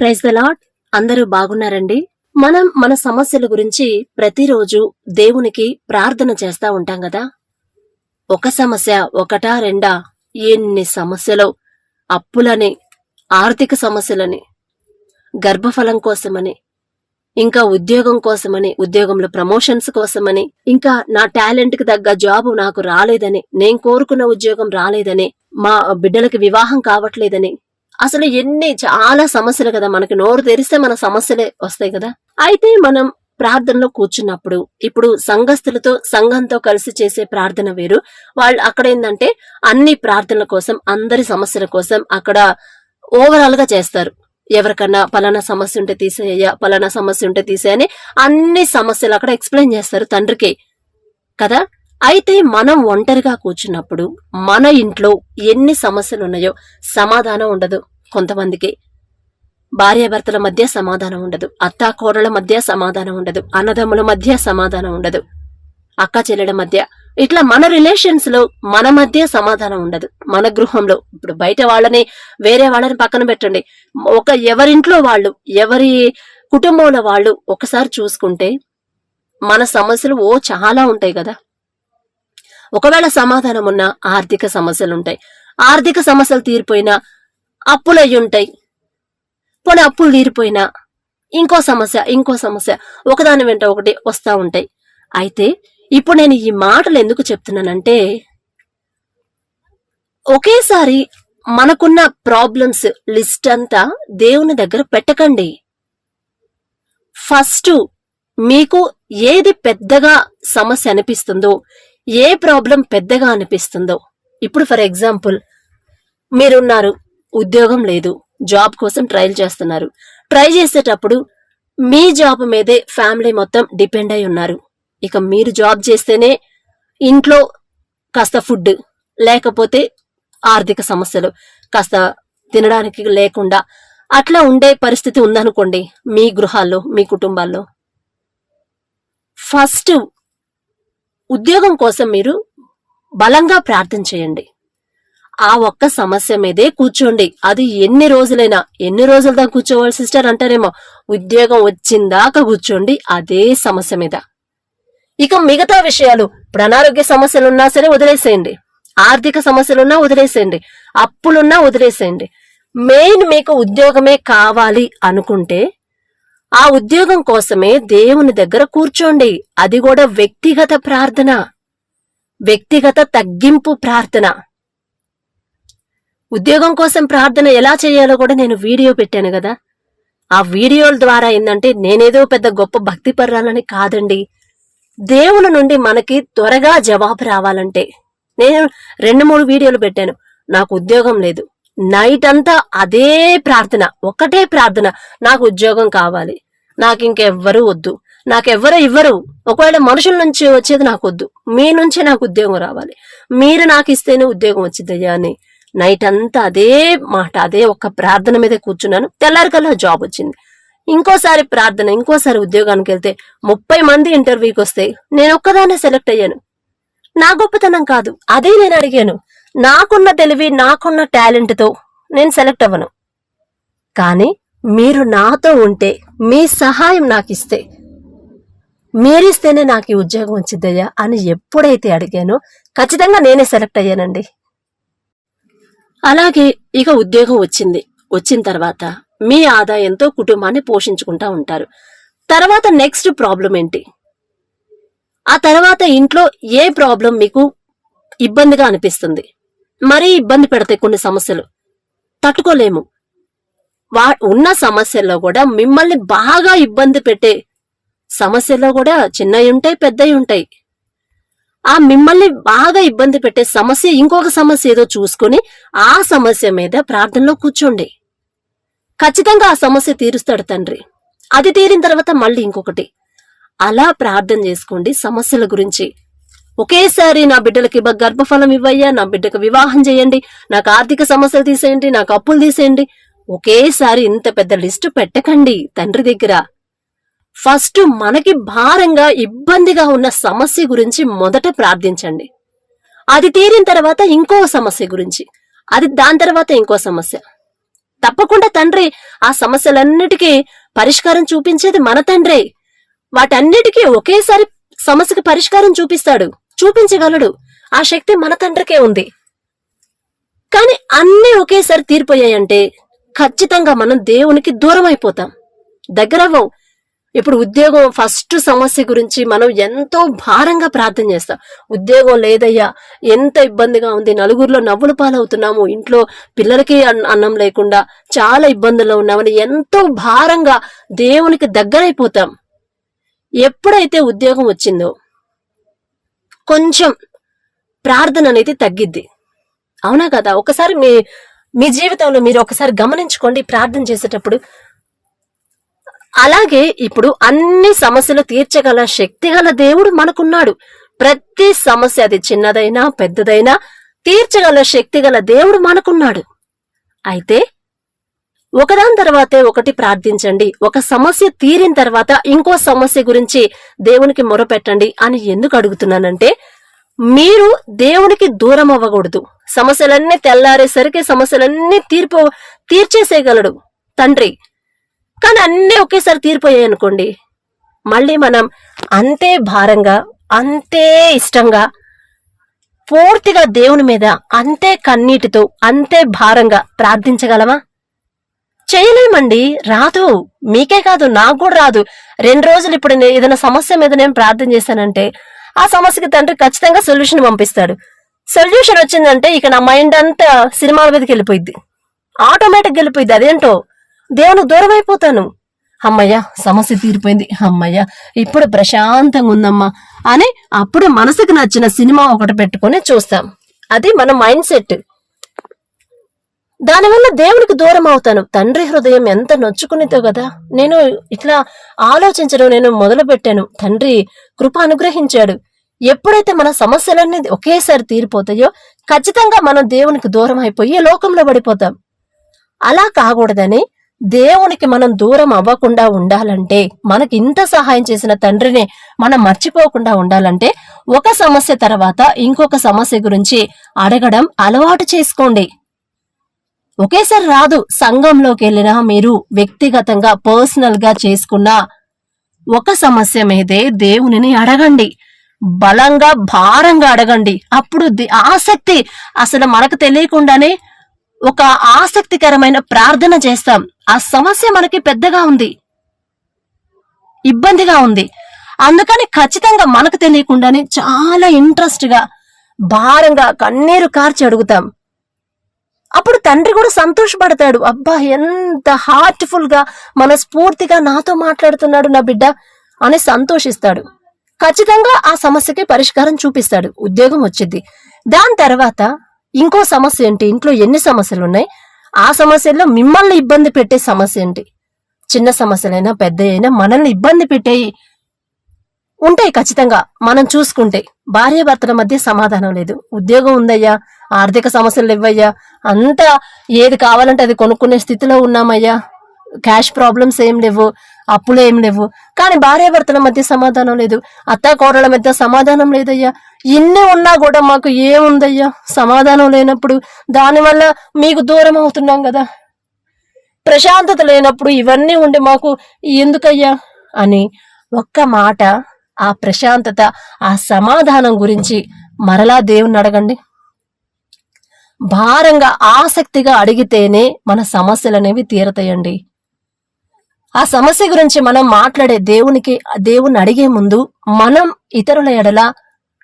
Praise the lord అందరూ బాగున్నారండి? మనం మన సమస్యల గురించి ప్రతిరోజు దేవునికి ప్రార్థన చేస్తా ఉంటాం కదా? ఒక సమస్య ఒకటా రెండా? ఎన్ని సమస్యలు? అప్పులని ఆర్థిక సమస్యలని గర్భఫలం కోసమని ఇంకా ఉద్యోగం కోసమని ఉద్యోగంలో ప్రమోషన్స్ కోసమని ఇంకా నా టాలెంట్కి తగ్గ జాబ్ నాకు రాలేదని నేను కోరుకున్న ఉద్యోగం రాలేదని మా బిడ్డలకి వివాహం కావట్లేదని అసలు ఎన్ని చాలా సమస్యలు కదా మనకి. నోరు తెరిస్తే మన సమస్యలే వస్తాయి కదా. అయితే మనం ప్రార్థనలో కూర్చున్నప్పుడు ఇప్పుడు సంఘస్థులతో సంఘంతో కలిసి చేసే ప్రార్థన వేరు. వాళ్ళు అక్కడ ఏంటంటే అన్ని ప్రార్థనల కోసం అందరి సమస్యల కోసం అక్కడ ఓవరాల్గా చేస్తారు. ఎవరికన్నా పలానా సమస్య ఉంటే తీసేయ పలానా సమస్య ఉంటే తీసేయని అన్ని సమస్యలు అక్కడ ఎక్స్ప్లెయిన్ చేస్తారు తండ్రికి. కదా? అయితే మనం ఒంటరిగా కూర్చున్నప్పుడు మన ఇంట్లో ఎన్ని సమస్యలు ఉన్నాయో సమాధానం ఉండదు కొంతమందికి. భార్యాభర్తల మధ్య సమాధానం ఉండదు. అత్తాకోడల మధ్య సమాధానం ఉండదు. అన్నదమ్ముల మధ్య సమాధానం ఉండదు. అక్క చెల్లెల మధ్య. ఇట్లా మన రిలేషన్స్లో మన మధ్య సమాధానం ఉండదు. మన గృహంలో ఇప్పుడు బయట వాళ్ళని వేరే వాళ్ళని పక్కన పెట్టండి. ఒక ఎవరింట్లో వాళ్ళు ఎవరి కుటుంబంలో వాళ్ళు ఒకసారి చూసుకుంటే మన సమస్యలు ఓ చాలా ఉంటాయి కదా. ఒకవేళ సమాధానం ఉన్న ఆర్థిక సమస్యలు ఉంటాయి ఆర్థిక సమస్యలు తీరిపోయినా అప్పులు అయి ఉంటాయి పోనీ అప్పులు తీరిపోయినా ఇంకో సమస్య ఇంకో సమస్య ఒకదాని వెంట ఒకటి వస్తూ ఉంటాయి. అయితే ఇప్పుడు నేను ఈ మాటలు ఎందుకు చెప్తున్నానంటే ఒకేసారి మనకున్న ప్రాబ్లమ్స్ లిస్ట్ అంతా దేవుని దగ్గర పెట్టకండి. ఫస్ట్ మీకు ఏది పెద్దగా సమస్య అనిపిస్తుందో ఏ ప్రాబ్లం పెద్దగా అనిపిస్తుందో. ఇప్పుడు ఫర్ ఎగ్జాంపుల్ మీరున్నారు ఉద్యోగం లేదు జాబ్ కోసం ట్రైల్ చేస్తున్నారు. ట్రై చేసేటప్పుడు మీ జాబ్ మీదే ఫ్యామిలీ మొత్తం డిపెండ్ అయి ఉన్నారు. ఇక మీరు జాబ్ చేస్తేనే ఇంట్లో కాస్త ఫుడ్ లేకపోతే ఆర్థిక సమస్యలు కాస్త తినడానికి లేకుండా అట్లా ఉండే పరిస్థితి ఉందనుకోండి మీ గృహాల్లో మీ కుటుంబాల్లో. ఫస్ట్ ఉద్యోగం కోసం మీరు బలంగా ప్రార్థన చేయండి. ఆ ఒక్క సమస్య మీదే కూర్చోండి. అది ఎన్ని రోజులైనా ఎన్ని రోజుల దాకా కూర్చోవాలి సిస్టర్ అంటారేమో? ఉద్యోగం వచ్చిందాకా కూర్చోండి. అదే సమస్య మీద. ఇక మిగతా విషయాలు ఇప్పుడు అనారోగ్య సమస్యలున్నా సరే వదిలేసేయండి. ఆర్థిక సమస్యలున్నా వదిలేసేయండి. అప్పులున్నా వదిలేసేయండి. మెయిన్ మీకు ఉద్యోగమే కావాలి అనుకుంటే ఆ ఉద్యోగం కోసమే దేవుని దగ్గర కూర్చోండి. అది కూడా వ్యక్తిగత ప్రార్థన. వ్యక్తిగత తగ్గింపు ప్రార్థన. ఉద్యోగం కోసం ప్రార్థన ఎలా చేయాలో కూడా నేను వీడియో పెట్టాను కదా. ఆ వీడియోల ద్వారా ఏంటంటే నేనేదో పెద్ద గొప్ప భక్తి పర్రాలని కాదండి. దేవుని నుండి మనకి త్వరగా జవాబు రావాలంటే. నేను రెండు మూడు వీడియోలు పెట్టాను. నాకు ఉద్యోగం లేదు. నైట్ అంతా అదే ప్రార్థన ఒకటే ప్రార్థన. నాకు ఉద్యోగం కావాలి. నాకు ఇంకెవ్వరూ వద్దు. నాకెవ్వరు ఇవ్వరు. ఒకవేళ మనుషుల నుంచి వచ్చేది నాకు వద్దు. మీ నుంచే నాకు ఉద్యోగం రావాలి. మీరు నాకు ఇస్తేనే ఉద్యోగం వచ్చిందయ్యా అని నైట్ అంతా అదే మాట అదే ఒక్క ప్రార్థన మీద కూర్చున్నాను. తెల్లారికల్లా జాబ్ వచ్చింది. ఇంకోసారి ప్రార్థన ఇంకోసారి ఉద్యోగానికి వెళ్తే ముప్పై మంది ఇంటర్వ్యూకి వస్తే నేను ఒక్కదానే సెలెక్ట్ అయ్యాను. నా గొప్పతనం కాదు. అదే నేను అడిగాను. నాకున్న తెలివి నాకున్న టాలెంట్తో నేను సెలెక్ట్ అవ్వను. కానీ మీరు నాతో ఉంటే మీ సహాయం నాకు ఇస్తే మీరిస్తేనే నాకు ఈ ఉద్యోగం వచ్చిద్దయ్యా అని ఎప్పుడైతే అడిగానో ఖచ్చితంగా నేనే సెలెక్ట్ అయ్యానండి. అలాగే ఇక ఉద్యోగం వచ్చింది. వచ్చిన తర్వాత మీ ఆదాయంతో కుటుంబాన్ని పోషించుకుంటా ఉంటారు. తర్వాత నెక్స్ట్ ప్రాబ్లం ఏంటి? ఆ తర్వాత ఇంట్లో ఏ ప్రాబ్లం మీకు ఇబ్బందిగా అనిపిస్తుంది? మరీ ఇబ్బంది పెడతాయి కొన్ని సమస్యలు. తట్టుకోలేము. వా ఉన్న సమస్యల్లో కూడా మిమ్మల్ని బాగా ఇబ్బంది పెట్టే సమస్యల్లో కూడా చిన్నవి ఉంటాయి పెద్దవి ఉంటాయి. ఆ మిమ్మల్ని బాగా ఇబ్బంది పెట్టే సమస్య ఇంకొక సమస్య ఏదో చూసుకుని ఆ సమస్య మీద ప్రార్థనలో కూర్చోండి. ఖచ్చితంగా ఆ సమస్య తీరుస్తాడు తండ్రి. అది తీరిన తర్వాత మళ్ళీ ఇంకొకటి. అలా ప్రార్థన చేసుకోండి సమస్యల గురించి. ఒకేసారి నా బిడ్డలకి గర్భఫలం ఇవ్వయ్యా నా బిడ్డకు వివాహం చేయండి నాకు ఆర్థిక సమస్యలు తీసేయండి నాకు అప్పులు తీసేయండి. ఒకేసారి ఇంత పెద్ద లిస్టు పెట్టకండి తండ్రి దగ్గర. ఫస్ట్ మనకి భారంగా ఇబ్బందిగా ఉన్న సమస్య గురించి మొదట ప్రార్థించండి. అది తీరిన తర్వాత ఇంకో సమస్య గురించి అది దాని తర్వాత ఇంకో సమస్య. తప్పకుండా తండ్రి ఆ సమస్యలన్నిటికీ పరిష్కారం చూపించేది మన తండ్రే. వాటన్నిటికీ ఒకేసారి సమస్యకి పరిష్కారం చూపిస్తాడు. చూపించగలడు. ఆ శక్తి మన తండ్రికే ఉంది. కానీ అన్నీ ఒకేసారి తీరిపోయాయంటే ఖచ్చితంగా మనం దేవునికి దూరం అయిపోతాం. దగ్గరవ్వం. ఇప్పుడు ఉద్యోగం ఫస్ట్ సమస్య గురించి మనం ఎంతో భారంగా ప్రార్థన చేస్తాం. ఉద్యోగం లేదయ్యా ఎంత ఇబ్బందిగా ఉంది. నలుగురిలో నవ్వులు పాలవుతున్నాము. ఇంట్లో పిల్లలకి అన్నం లేకుండా చాలా ఇబ్బందుల్లో ఉన్నామని ఎంతో భారంగా దేవునికి దగ్గరైపోతాం. ఎప్పుడైతే ఉద్యోగం వచ్చిందో కొంచెం ప్రార్థన అనేది తగ్గిద్ది. అవునా కదా? ఒకసారి మీ మీ జీవితంలో మీరు ఒకసారి గమనించుకోండి ప్రార్థన చేసేటప్పుడు. అలాగే ఇప్పుడు అన్ని సమస్యలు తీర్చగల శక్తి గల దేవుడు మనకున్నాడు. ప్రతి సమస్య అది చిన్నదైనా పెద్దదైనా తీర్చగల శక్తి గల దేవుడు మనకున్నాడు. అయితే ఒకదాని తర్వాతే ఒకటి ప్రార్థించండి. ఒక సమస్య తీరిన తర్వాత ఇంకో సమస్య గురించి దేవునికి మొరపెట్టండి అని ఎందుకు అడుగుతున్నానంటే మీరు దేవునికి దూరం అవ్వకూడదు. సమస్యలన్నీ తెల్లారేసరికి సమస్యలన్నీ తీర్పు తీర్చేసేయగలడు తండ్రి. కానీ అన్నీ ఒకేసారి తీరిపోయాయి అనుకోండి మళ్ళీ మనం అంతే భారంగా అంతే ఇష్టంగా పూర్తిగా దేవుని మీద అంతే కన్నీటితో అంతే భారంగా ప్రార్థించగలమా? చేయలేమండి. రాదు. మీకే కాదు నాకు కూడా రాదు. రెండు రోజులు ఇప్పుడు ఏదైనా సమస్య మీద నేను ప్రార్థన చేశానంటే ఆ సమస్యకి తండ్రి ఖచ్చితంగా సొల్యూషన్ పంపిస్తాడు. సొల్యూషన్ వచ్చిందంటే ఇక నా మైండ్ అంతా సినిమాల మీదకి వెళ్ళిపోయింది ఆటోమేటిక్ వెళ్ళిపోయింది అదేంటో? దేవునికి దూరం అయిపోతాను. అమ్మయ్య సమస్య తీరిపోయింది. అమ్మయ్య ఇప్పుడు ప్రశాంతంగా ఉందమ్మా అని అప్పుడు మనసుకు నచ్చిన సినిమా ఒకటి పెట్టుకొని చూస్తాం. అది మన మైండ్ సెట్. దానివల్ల దేవునికి దూరం అవుతాను. తండ్రి హృదయం ఎంత నొచ్చుకునేదో కదా? నేను ఇట్లా ఆలోచించడం నేను మొదలు పెట్టాను తండ్రి కృప అనుగ్రహించాడు. ఎప్పుడైతే మన సమస్యలన్నీ ఒకేసారి తీరిపోతాయో ఖచ్చితంగా మనం దేవునికి దూరం అయిపోయి లోకంలో పడిపోతాం. అలా కాకూడదని దేవునికి మనం దూరం అవ్వకుండా ఉండాలంటే మనకి ఇంత సహాయం చేసిన తండ్రిని మనం మర్చిపోకుండా ఉండాలంటే ఒక సమస్య తర్వాత ఇంకొక సమస్య గురించి అడగడం అలవాటు చేసుకోండి. ఒకేసారి రాదు. సంఘంలోకి వెళ్ళినా మీరు వ్యక్తిగతంగా పర్సనల్గా చేసుకున్న ఒక సమస్య మీదే దేవునిని అడగండి. బలంగా భారంగా అడగండి. అప్పుడు ఆసక్తి అసలు మనకు తెలియకుండానే ఒక ఆసక్తికరమైన ప్రార్థన చేస్తాం. ఆ సమస్య మనకి పెద్దగా ఉంది. ఇబ్బందిగా ఉంది. అందుకని ఖచ్చితంగా మనకు తెలియకుండానే చాలా ఇంట్రెస్ట్గా భారంగా కన్నీరు కార్చి అడుగుతాం. అప్పుడు తండ్రి కూడా సంతోషపడతాడు. అబ్బా ఎంత హార్ట్ఫుల్గా మనస్ఫూర్తిగా నాతో మాట్లాడుతున్నాడు నా బిడ్డ అని సంతోషిస్తాడు. ఖచ్చితంగా ఆ సమస్యకి పరిష్కారం చూపిస్తాడు. ఉద్యోగం వచ్చింది. దాని తర్వాత ఇంకో సమస్య ఏంటి? ఇంట్లో ఎన్ని సమస్యలు ఉన్నాయి? ఆ సమస్యల్లో మిమ్మల్ని ఇబ్బంది పెట్టే సమస్య ఏంటి? చిన్న సమస్యలైనా పెద్ద అయినా మనల్ని ఇబ్బంది పెట్టేయి. ఉంటాయి ఖచ్చితంగా. మనం చూసుకుంటే భార్యాభర్తల మధ్య సమాధానం లేదు. ఉద్యోగం ఉందయ్యా ఆర్థిక సమస్యలు ఇవ్వయ్యా అంతా ఏది కావాలంటే అది కొనుక్కునే స్థితిలో ఉన్నామయ్యా. క్యాష్ ప్రాబ్లమ్స్ ఏం లేవు అప్పులు ఏం లేవు. కానీ భార్యాభర్తల మధ్య సమాధానం లేదు. అత్త కోడల మధ్య సమాధానం లేదయ్యా. ఇన్ని ఉన్నా కూడా మాకు ఏముందయ్యా? సమాధానం లేనప్పుడు దానివల్ల మీకు దూరం అవుతున్నాం కదా. ప్రశాంతత లేనప్పుడు ఇవన్నీ ఉండి మాకు ఎందుకయ్యా? అని ఒక్క మాట ఆ ప్రశాంతత ఆ సమాధానం గురించి మరలా దేవుని అడగండి. భారంగా ఆసక్తిగా అడిగితేనే మన సమస్యలు అనేవి తీరతాయండి. ఆ సమస్య గురించి మనం మాట్లాడే దేవునికి దేవుని అడిగే ముందు మనం ఇతరుల ఎడల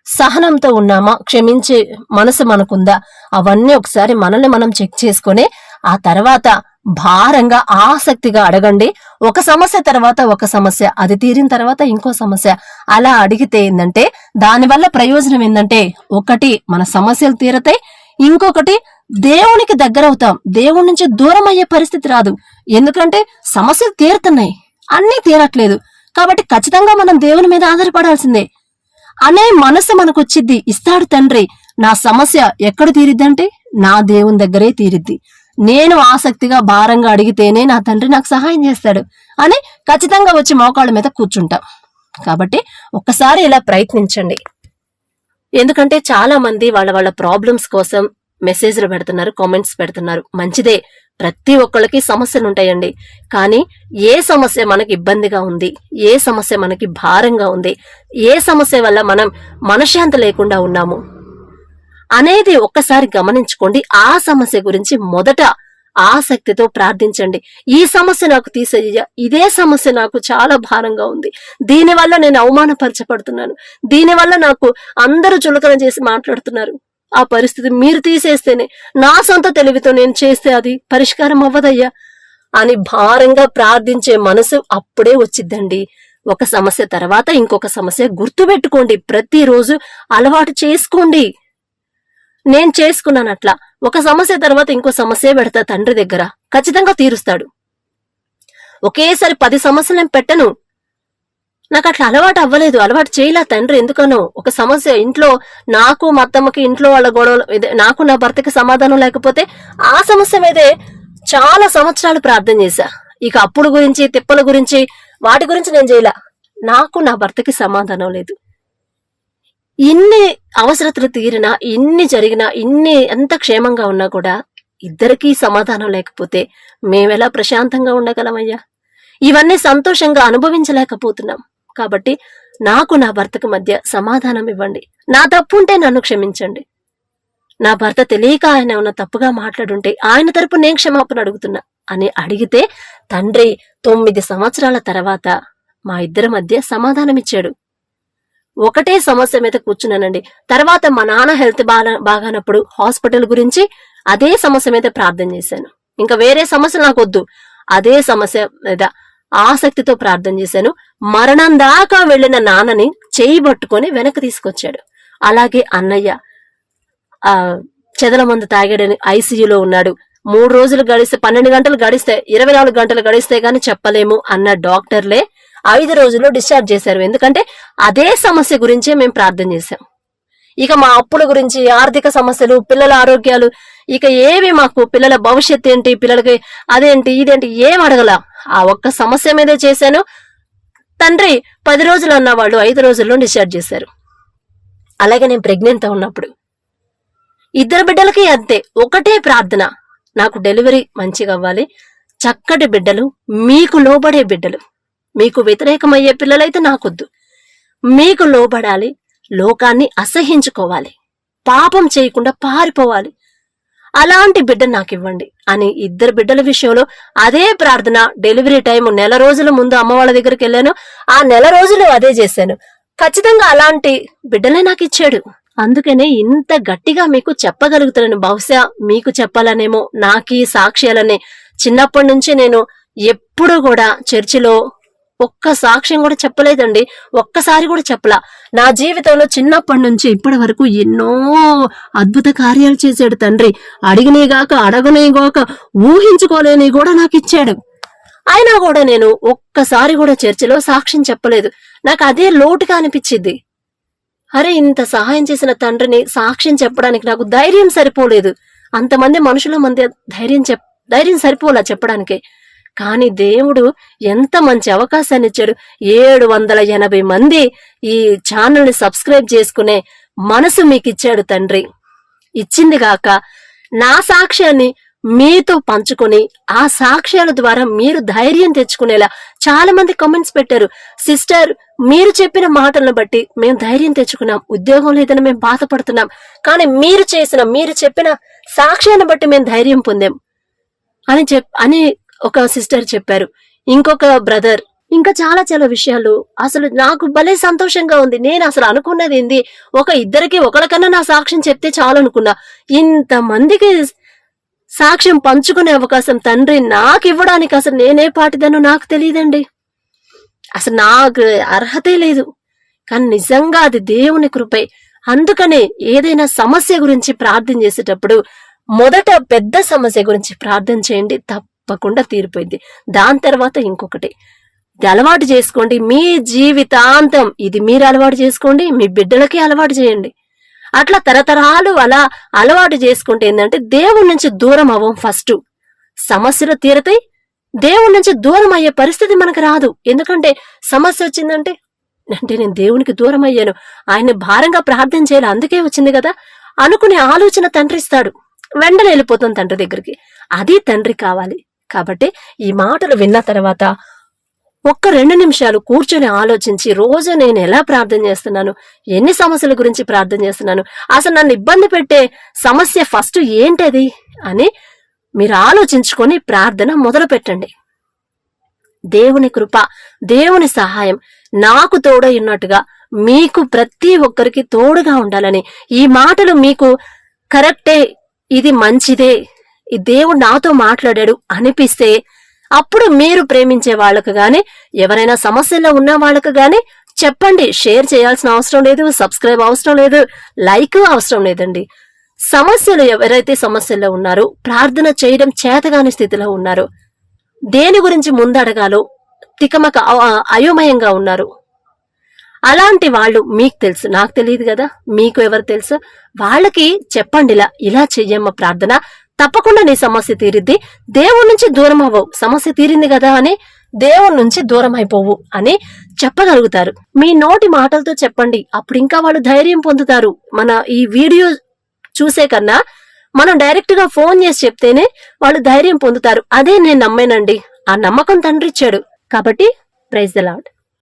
సహనంతో ఉన్నామా? క్షమించే మనసు మనకుందా? అవన్నీ ఒకసారి మనల్ని మనం చెక్ చేసుకొని ఆ తర్వాత భారంగా ఆసక్తిగా అడగండి. ఒక సమస్య తర్వాత ఒక సమస్య అది తీరిన తర్వాత ఇంకో సమస్య. అలా అడిగితే ఏంటంటే దానివల్ల ప్రయోజనం ఏంటంటే ఒకటి మన సమస్యలు తీరతాయి ఇంకొకటి దేవునికి దగ్గరవుతాం దేవుడి నుంచి దూరం అయ్యే పరిస్థితి రాదు. ఎందుకంటే సమస్యలు తీరుతున్నాయి. అన్నీ తీరట్లేదు. కాబట్టి ఖచ్చితంగా మనం దేవుని మీద ఆధారపడాల్సిందే. అనే మనసు మనకు వచ్చిద్ది ఇస్తాడు తండ్రి. నా సమస్య ఎక్కడ తీరిద్దంటే నా దేవుని దగ్గరే తీరిద్ది. నేను ఆసక్తిగా భారంగా అడిగితేనే నా తండ్రి నాకు సహాయం చేస్తాడు అని ఖచ్చితంగా వచ్చి మోకాళ్ళ మీద కూర్చుంటాం. కాబట్టి ఒక్కసారి ఇలా ప్రయత్నించండి. ఎందుకంటే చాలా మంది వాళ్ళ వాళ్ళ ప్రాబ్లమ్స్ కోసం మెసేజ్లు పెడుతున్నారు కామెంట్స్ పెడుతున్నారు. మంచిదే. ప్రతి ఒక్కళ్ళకి సమస్యలు ఉంటాయండి. కానీ ఏ సమస్య మనకి ఇబ్బందిగా ఉంది ఏ సమస్య మనకి భారంగా ఉంది ఏ సమస్య వల్ల మనం మనశ్శాంతి లేకుండా ఉన్నాము అనేది ఒక్కసారి గమనించుకోండి. ఆ సమస్య గురించి మొదట ఆసక్తితో ప్రార్థించండి. ఈ సమస్య నాకు తీసేయ ఇదే సమస్య నాకు చాలా భారంగా ఉంది. దీనివల్ల నేను అవమానపరచబడుతున్నాను. దీనివల్ల నాకు అందరూ చులకన చేసి మాట్లాడుతున్నారు. ఆ పరిస్థితి మీరు తీసేస్తేనే నా సొంత తెలివితో నేను చేస్తే అది పరిష్కారం అవ్వదయ్యా? అని భారంగా ప్రార్థించే మనసు అప్పుడే వచ్చిద్దండి. ఒక సమస్య తర్వాత ఇంకొక సమస్య గుర్తుపెట్టుకోండి. ప్రతిరోజు అలవాటు చేసుకోండి. నేను చేసుకున్నాను అట్లా. ఒక సమస్య తర్వాత ఇంకో సమస్య పెడతా తండ్రి దగ్గర. ఖచ్చితంగా తీరుస్తాడు. ఒకేసారి పది సమస్యలు నేను పెట్టను. నాకు అట్లా అలవాటు అవ్వలేదు. అలవాటు చేయలే తండ్రి. ఎందుకనో ఒక సమస్య ఇంట్లో నాకు మా అత్తమ్మకి ఇంట్లో వాళ్ళ గొడవలు ఇదే, నాకు నా భర్తకి సమాధానం లేకపోతే ఆ సమస్య మీదే చాలా సంవత్సరాలు ప్రార్థన చేశా. ఇక అప్పుడు గురించి తిప్పల గురించి వాటి గురించి నేను చేయలే. నాకు నా భర్తకి సమాధానం లేదు. ఇన్ని అవసరతలు తీరినా ఇన్ని జరిగినా ఇన్ని ఎంత క్షేమంగా ఉన్నా కూడా ఇద్దరికీ సమాధానం లేకపోతే మేమెలా ప్రశాంతంగా ఉండగలమయ్యా? ఇవన్నీ సంతోషంగా అనుభవించలేకపోతున్నాం. కాబట్టి నాకు నా భర్తకు మధ్య సమాధానం ఇవ్వండి. నా తప్పు ఉంటే నన్ను క్షమించండి. నా భర్త తెలియక ఆయన ఉన్న తప్పుగా మాట్లాడుంటే ఆయన తరపు నేను క్షమాపణ అడుగుతున్నా అని అడిగితే తండ్రి తొమ్మిది సంవత్సరాల తర్వాత మా ఇద్దరి మధ్య సమాధానం ఇచ్చాడు ఒకటే సమస్య మీద కూర్చున్నానండి. తర్వాత మా నాన్న హెల్త్ బాగా బాగానప్పుడు హాస్పిటల్ గురించి అదే సమస్య మీద ప్రార్థన చేశాను. ఇంకా వేరే సమస్య నాకు వద్దు అదే సమస్య మీద ఆసక్తితో ప్రార్థన చేశాను. మరణం దాకా వెళ్ళిన నాన్నని చేయి పట్టుకొని వెనక్కి తీసుకొచ్చాడు. అలాగే అన్నయ్య ఆ చెదల మందు తాగాడని ఐసీయూలో ఉన్నాడు. మూడు రోజులు గడిస్తే పన్నెండు గంటలు గడిస్తే ఇరవై నాలుగు గంటలు గడిస్తే గాని చెప్పలేము అన్న డాక్టర్లే ఐదు రోజుల్లో డిశ్చార్జ్ చేశారు. ఎందుకంటే అదే సమస్య గురించే మేము ప్రార్థన చేశాం. ఇక మా అప్పుల గురించి ఆర్థిక సమస్యలు పిల్లల ఆరోగ్యాలు ఇక ఏవి మాకు పిల్లల భవిష్యత్ ఏంటి పిల్లలకి అదేంటి ఇదేంటి ఏం అడగల? ఆ ఒక్క సమస్య మీదే చేశాను. తండ్రి పది రోజులు అన్న వాళ్ళు ఐదు రోజుల్లో డిశ్చార్జ్ చేశారు. అలాగే నేను ప్రెగ్నెంట్ ఉన్నప్పుడు. ఇద్దరు బిడ్డలకి అంతే ఒకటే ప్రార్థన. నాకు డెలివరీ మంచిగా అవ్వాలి. చక్కటి బిడ్డలు మీకు లోబడే బిడ్డలు. మీకు వ్యతిరేకమయ్యే పిల్లలైతే నాకొద్దు. మీకు లోబడాలి లోకాన్ని అసహించుకోవాలి పాపం చేయకుండా పారిపోవాలి. అలాంటి బిడ్డ నాకు ఇవ్వండి అని ఇద్దరు బిడ్డల విషయంలో అదే ప్రార్థన డెలివరీ టైం నెల రోజుల ముందు అమ్మ వాళ్ళ దగ్గరికి వెళ్ళాను. ఆ నెల రోజులు అదే చేశాను. ఖచ్చితంగా అలాంటి బిడ్డలే నాకు ఇచ్చాడు అందుకనే ఇంత గట్టిగా మీకు చెప్పగలుగుతున్నాను బహుశా మీకు చెప్పాలనేమో నాకీ సాక్ష్యాలనే చిన్నప్పటి నుంచి నేను ఎప్పుడూ కూడా చర్చిలో ఒక్క సాక్ష్యం కూడా చెప్పలేదండి. ఒక్కసారి కూడా చెప్పలా. నా జీవితంలో చిన్నప్పటి నుంచి ఇప్పటి వరకు ఎన్నో అద్భుత కార్యాలు చేశాడు తండ్రి. అడిగినేగాక అడగనేగాక ఊహించుకోలేని కూడా నాకు ఇచ్చాడు. అయినా కూడా నేను ఒక్కసారి కూడా చర్చిలో సాక్ష్యం చెప్పలేదు. నాకు అదే లోటుగా అనిపించింది. అరే ఇంత సహాయం చేసిన తండ్రిని సాక్ష్యం చెప్పడానికి నాకు ధైర్యం సరిపోలేదు. అంతమంది మనుషుల మంది ధైర్యం చెప్ ధైర్యం సరిపోలా చెప్పడానికి. కానీ దేవుడు ఎంత మంచి అవకాశాన్ని ఇచ్చాడు ఏడు వందల ఎనభై మంది ఈ ఛానల్ని సబ్స్క్రైబ్ చేసుకునే మనసు మీకు ఇచ్చాడు తండ్రి. ఇచ్చింది గాక నా సాక్ష్యాన్ని మీతో పంచుకొని ఆ సాక్ష్యాల ద్వారా మీరు ధైర్యం తెచ్చుకునేలా చాలా మంది కామెంట్స్ పెట్టారు. సిస్టర్ మీరు చెప్పిన మాటలను బట్టి మేము ధైర్యం తెచ్చుకున్నాం. ఉద్యోగం లేదని మేము బాధపడుతున్నాం. కానీ మీరు చేసిన మీరు చెప్పిన సాక్ష్యాన్ని బట్టి మేము ధైర్యం పొందాం. అని చెప్ అని ఒక సిస్టర్ చెప్పారు ఇంకొక బ్రదర్. ఇంకా చాలా చాలా విషయాలు. అసలు నాకు భలే సంతోషంగా ఉంది. నేను అసలు అనుకున్నది ఏంది? ఒక ఇద్దరికి ఒకరికన్నా నా సాక్ష్యం చెప్తే చాలు అనుకున్నా. ఇంత మందికి సాక్ష్యం పంచుకునే అవకాశం తండ్రి నాకు ఇవ్వడానికి అసలు నేనే పాటిదనో నాకు తెలియదండి. అసలు నాకు అర్హతే లేదు. కానీ నిజంగా అది దేవుని కృపే. అందుకనే ఏదైనా సమస్య గురించి ప్రార్థన చేసేటప్పుడు మొదట పెద్ద సమస్య గురించి ప్రార్థన చేయండి. తప్పకుండా తీరిపోయింది. దాని తర్వాత ఇంకొకటి. ఇది అలవాటు చేసుకోండి. మీ జీవితాంతం ఇది మీరు అలవాటు చేసుకోండి మీ బిడ్డలకి అలవాటు చేయండి. అట్లా తరతరాలు అలా అలవాటు చేసుకుంటే ఏంటంటే దేవుడి నుంచి దూరం అవ్వం ఫస్ట్. సమస్యలు తీరతాయి దేవుడి నుంచి దూరం అయ్యే పరిస్థితి మనకు రాదు. ఎందుకంటే సమస్య వచ్చిందంటే అంటే నేను దేవునికి దూరం అయ్యాను. ఆయన్ని భారంగా ప్రార్థన చేయాలి అందుకే వచ్చింది కదా అనుకునే ఆలోచన తండ్రి ఇస్తాడు. వెంటనే వెళ్ళిపోతాం తండ్రి దగ్గరికి. అది తండ్రి కావాలి. కాబట్టి ఈ మాటలు విన్న తర్వాత ఒక్క రెండు నిమిషాలు కూర్చొని ఆలోచించి రోజు నేను ఎలా ప్రార్థన చేస్తున్నాను? ఎన్ని సమస్యల గురించి ప్రార్థన చేస్తున్నాను? అసలు నన్ను ఇబ్బంది పెట్టే సమస్య ఫస్ట్ ఏంటది అని మీరు ఆలోచించుకొని ప్రార్థన మొదలు పెట్టండి. దేవుని కృప దేవుని సహాయం నాకు తోడై ఉన్నట్టుగా మీకు ప్రతి ఒక్కరికి తోడుగా ఉండాలని ఈ మాటలు మీకు కరెక్టే ఇది మంచిదే ఈ దేవుడు నాతో మాట్లాడాడు అనిపిస్తే అప్పుడు మీరు ప్రేమించే వాళ్ళకు గాని ఎవరైనా సమస్యల్లో ఉన్న వాళ్ళకు గాని చెప్పండి. షేర్ చేయాల్సిన అవసరం లేదు సబ్స్క్రైబ్ అవసరం లేదు లైక్ అవసరం లేదండి. సమస్యలు ఎవరైతే సమస్యల్లో ఉన్నారో ప్రార్థన చేయడం చేతగాని స్థితిలో ఉన్నారు. దేని గురించి ముందడగాలో తికమక అయోమయంగా ఉన్నారు. అలాంటి వాళ్ళు మీకు తెలుసు నాకు తెలియదు కదా మీకు ఎవరు తెలుసు? వాళ్ళకి చెప్పండి ఇలా ఇలా చెయ్యమ్మ ప్రార్థన తప్పకుండా నీ సమస్య తీరిద్ది. దేవుడి నుంచి దూరం అవ్వవు సమస్య తీరింది కదా అని దేవుడి నుంచి దూరం అయిపోవు అని చెప్పగలుగుతారు. మీ నోటి మాటలతో చెప్పండి. అప్పుడు ఇంకా వాళ్ళు ధైర్యం పొందుతారు. మన ఈ వీడియో చూసే కన్నా మనం డైరెక్ట్గా ఫోన్ చేసి చెప్తేనే వాళ్ళు ధైర్యం పొందుతారు. అదే నేను నమ్మేనండి. ఆ నమ్మకం తండ్రి ఇచ్చాడు. కాబట్టి ప్రైజ్ ద లాడ్